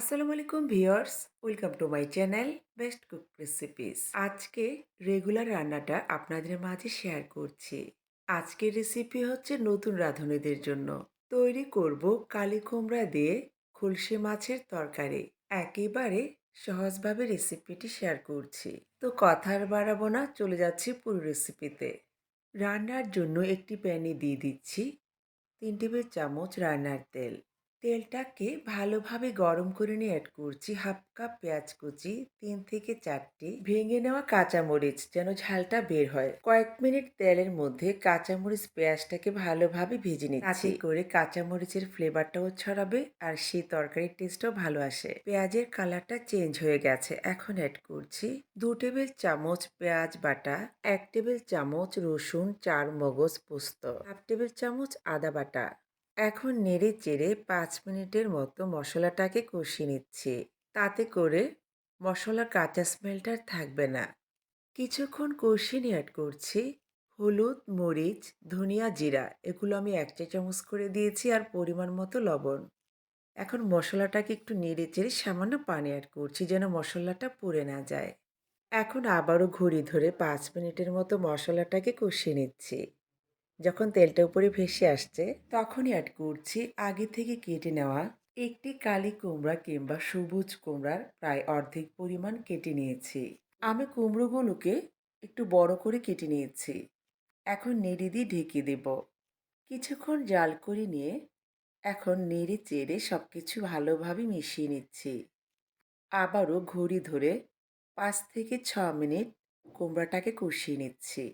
আসসালামু আলাইকুম viewers, welcome to my channel best cook recipes. আজকে রেগুলার রান্নাটা আপনাদের মাঝে শেয়ার করছি। আজকের রেসিপি হচ্ছে নতুন রাঁধুনিদের জন্য। তৈরি করব কালি কুমড়া দিয়ে খুলশি মাছের তরকারি। একেবারে সহজভাবে রেসিপিটি শেয়ার করছি। তো কথার বাড়াবো না, চলে যাচ্ছি পুরো রেসিপিতে। রান্নার জন্য একটি প্যানে দিয়ে দিচ্ছি তিন টেবিল চামচ রান্নার তেল। তেলটাকে ভালোভাবে গরম করে নিয়ে অ্যাড করছি হাফ কাপ পেঁয়াজ কুচি তিন থেকে চারটি ভেঙে নেওয়া কাঁচামরিচ যেন ঝালটা বের হয়। কয়েক মিনিট তেলের মধ্যে কাঁচামরিচ পেঁয়াজটাকে ভালোভাবে ভেজে নিচ্ছি। তাতে করে কাঁচামরিচের ফ্লেভারটাও ছড়াবে আর সেই তরকারির টেস্টও ভালো আসে। পেঁয়াজের কালারটা চেঞ্জ হয়ে গেছে। এখন অ্যাড করছি দু টেবিল চামচ পেঁয়াজ বাটা এক টেবিল চামচ রসুন চার মগজ পোস্ত হাফ টেবিল চামচ আদা বাটা। এখন নেড়ে চেড়ে পাঁচ মিনিটের মতো মশলাটাকে কষিয়ে নিচ্ছি। তাতে করে মশলার কাঁচা স্মেলটা থাকবে না। কিছুক্ষণ কষিয়ে নিয়ে অ্যাড করছি হলুদ, মরিচ, ধনিয়া জিরা। এগুলো আমি এক চা চামচ করে দিয়েছি আর পরিমাণ মতো লবণ। এখন মশলাটাকে একটু নেড়ে চেড়ে সামান্য পানি অ্যাড করছি যেন মশলাটা পুড়ে না যায়। এখন আবারও ঘড়ি ধরে পাঁচ মিনিটের মতো মশলাটাকে কষিয়ে নিচ্ছি। যখন তেলটা উপরে ভেসে আসছে, তখনই অ্যাড করছি আগে থেকে কেটে নেওয়া একটি কালি কুমড়া কিংবা সবুজ কুমড়ার প্রায় অর্ধেক পরিমাণ কেটে নিয়েছি। আমি কুমড়োগুলোকে একটু বড় করে কেটে নিয়েছি। এখন নেড়ে দিয়ে ঢেকে দেব। কিছুক্ষণ জাল করে নিয়ে এখন নেড়ে চেড়ে সব কিছু ভালোভাবে মিশিয়ে নিচ্ছি। আবারও ঘড়ি ধরে পাঁচ থেকে ছ মিনিট কুমড়াটাকে কষিয়ে নিচ্ছি।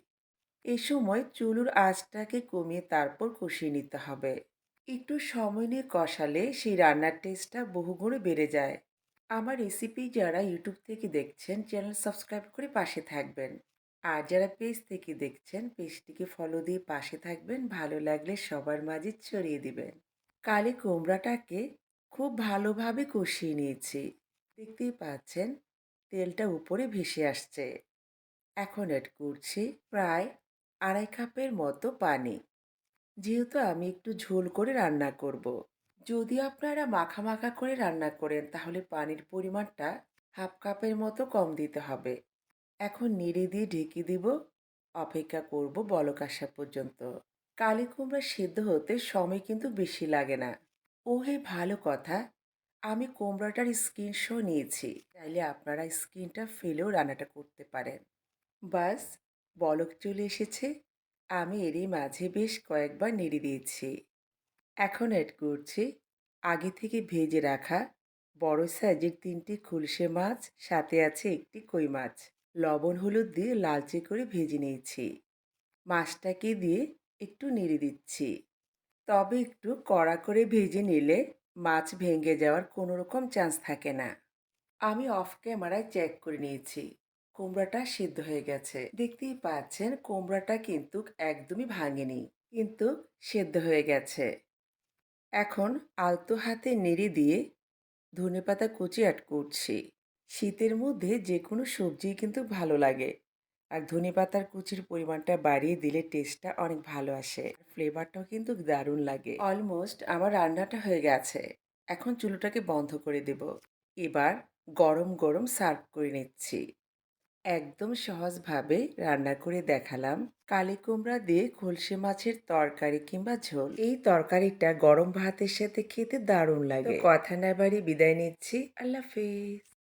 এই সময় চুলুর আঁচটাকে কমিয়ে তারপর কষিয়ে নিতে হবে। একটু সময় নিয়ে কষালে সেই রান্নার টেস্টটা বহুগুণে বেড়ে যায়। আমার রেসিপি যারা ইউটিউব থেকে দেখছেন, চ্যানেল সাবস্ক্রাইব করে পাশে থাকবেন। আর যারা পেজ থেকে দেখছেন, পেজটিকে ফলো দিয়ে পাশে থাকবেন, ভালো লাগলে সবার মাঝে ছড়িয়ে দিবেন। কালি কুমড়াটাকে খুব ভালোভাবে কষিয়ে নিয়েছি। দেখতেই পাচ্ছেন, তেলটা উপরে ভেসে আসছে। এখন অ্যাড করছি প্রায় আড়াই কাপের মতো পানি। যেহেতু আমি একটু ঝোল করে রান্না করব। যদি আপনারা মাখা মাখা করে রান্না করেন, তাহলে পানির পরিমাণটা হাফ কাপের মতো কম দিতে হবে। এখন নেড়ে দিয়ে ঢেকে দিব। অপেক্ষা করব বলক আসা পর্যন্ত। কালি কুমড়া সিদ্ধ হতে সময় কিন্তু বেশি লাগে না। ও হে ভালো কথা। আমি কুমড়াটার স্কিন শো নিয়েছি। চাইলে আপনারা স্কিনটা ফেলেও রান্নাটা করতে পারেন। বাস বলক চলে এসেছে। আমি এরই মাঝে বেশ কয়েকবার নেড়ে দিয়েছি। এখন অ্যাড করছি। আগে থেকে ভেজে রাখা বড় সাইজের তিনটি খুলসে মাছ, সাথে আছে একটি কই মাছ। লবণ, হলুদ দিয়ে লালচে করে ভেজে নিয়েছি। মাছটাকে দিয়ে একটু নেড়ে দিচ্ছি। তবে একটু কড়া করে ভেজে নিলে মাছ ভেঙে যাওয়ার কোনো রকম চান্স থাকে না। আমি অফ ক্যামেরায় চেক করে নিয়েছি। কুমড়াটা সিদ্ধ হয়ে গেছে। দেখতেই পাচ্ছেন কুমড়াটা কিন্তু একদমই ভাঙেনি, কিন্তু সেদ্ধ হয়ে গেছে। এখন আলতো হাতে নেড়ে দিয়ে ধনেপাতা কুচি অ্যাড করছি। শীতের মধ্যে যে কোনো সবজি কিন্তু ভালো লাগে। আর ধনে পাতার কুচির পরিমাণটা বাড়িয়ে দিলে টেস্টটা অনেক ভালো আসে। ফ্লেভারটাও কিন্তু দারুণ লাগে। অলমোস্ট আমার রান্নাটা হয়ে গেছে। এখন চুলোটাকে বন্ধ করে দেব। এবার গরম গরম সার্ভ করে নিচ্ছি। একদম সহজভাবে রান্না করে দেখালাম। কালি কুমড়া দিয়ে খলসে মাছের তরকারি কিংবা ঝোল। এই তরকারিটা গরম ভাতের সাথে খেতে দারুণ লাগে। কথা না বাড়ি বিদায় নিচ্ছি। আল্লাহ হাফিজ।